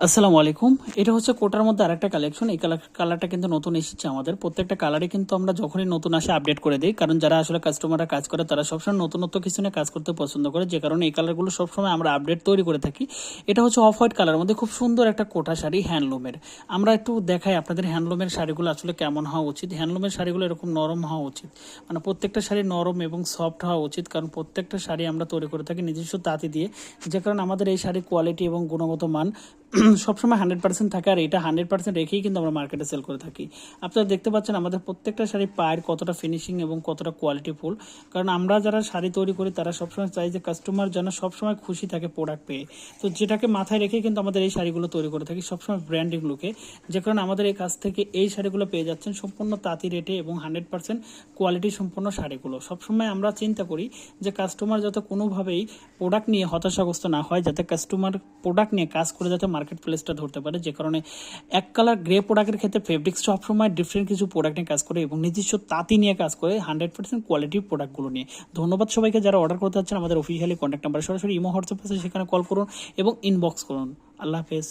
আসসালামু আলাইকুম। এটা হচ্ছে কোটার মধ্যে আরেকটা কালেকশন এই কালার কালারটা কিন্তু নতুন এসেছে আমাদের। প্রত্যেকটা কালারে কিন্তু আমরা যখনই নতুন আসে আপডেট করে দিই। কারণ যারা আসলে কাস্টমাররা কাজ করে, তারা সবসময় নতুনত্ব কিছু নিয়ে কাজ করতে পছন্দ করে। যে কারণে এই কালারগুলো সবসময় আমরা আপডেট তৈরি করে থাকি। এটা হচ্ছে অফ হোয়াইট কালার মধ্যে খুব সুন্দর একটা কোটা শাড়ি হ্যান্ডলুমের আমরা একটু দেখাই আপনাদের হ্যান্ডলুমের শাড়িগুলো আসলে কেমন হওয়া উচিত। হ্যান্ডলুমের শাড়িগুলো এরকম নরম হওয়া উচিত। মানে প্রত্যেকটা শাড়ি নরম এবং সফট হওয়া উচিত। কারণ প্রত্যেকটা শাড়ি আমরা তৈরি করে থাকি নিজস্ব তাঁতি দিয়ে। যে কারণে আমাদের এই শাড়ির কোয়ালিটি এবং গুণগত মান সবসময় হান্ড্রেড পার্সেন্ট থাকে আর এটা হান্ড্রেড পার্সেন্ট রেখেই কিন্তু আমরা মার্কেটে সেল করে থাকি। আপনারা দেখতে পাচ্ছেন আমাদের প্রত্যেকটা শাড়ি পায়ের কতটা ফিনিশিং এবং কতটা কোয়ালিটিফুল কারণ আমরা যারা শাড়ি তৈরি করি, তারা সবসময় চাই যে কাস্টমার যেন সবসময় খুশি থাকে প্রোডাক্ট পেয়ে। তো যেটাকে মাথায় রেখে কিন্তু আমাদের এই শাড়িগুলো তৈরি করে থাকি, সবসময় ব্র্যান্ডিং লুকে যে কারণে আমাদের এই কাছ থেকে এই শাড়িগুলো পেয়ে যাচ্ছেন সম্পূর্ণ তাঁতি রেটে এবং হান্ড্রেড পার্সেন্ট কোয়ালিটি সম্পূর্ণ শাড়িগুলো। সবসময় আমরা চিন্তা করি যে কাস্টমার যাতে কোনোভাবেই প্রোডাক্ট নিয়ে হতাশাগ্রস্ত না হয়, যাতে কাস্টমার প্রোডাক্ট নিয়ে কাজ করে যাতে মার্কেট প্লেসটা ধরতে পারে, যে কারণে এক কালার গ্রে প্রোডাক্টের ক্ষেত্রে ফেব্রিক্স সবসময় ডিফারেন্ট কিছু প্রোডাক্ট নিয়ে কাজ করে এবং নিজস্ব তাঁতি নিয়ে কাজ করে হান্ড্রেড পার্সেন্ট কোয়ালিটির প্রোডাক্টগুলো নিয়ে। ধন্যবাদ সবাইকে যারা অর্ডার করতে চাচ্ছেন আমাদের অফিসিয়ালি কন্ট্যাক্ট নাম্বার সরাসরি ইমো হোয়াটসঅ্যাপ আছে, সেখানে কল করুন এবং ইনবক্স করুন। আল্লাহ হাফেজ।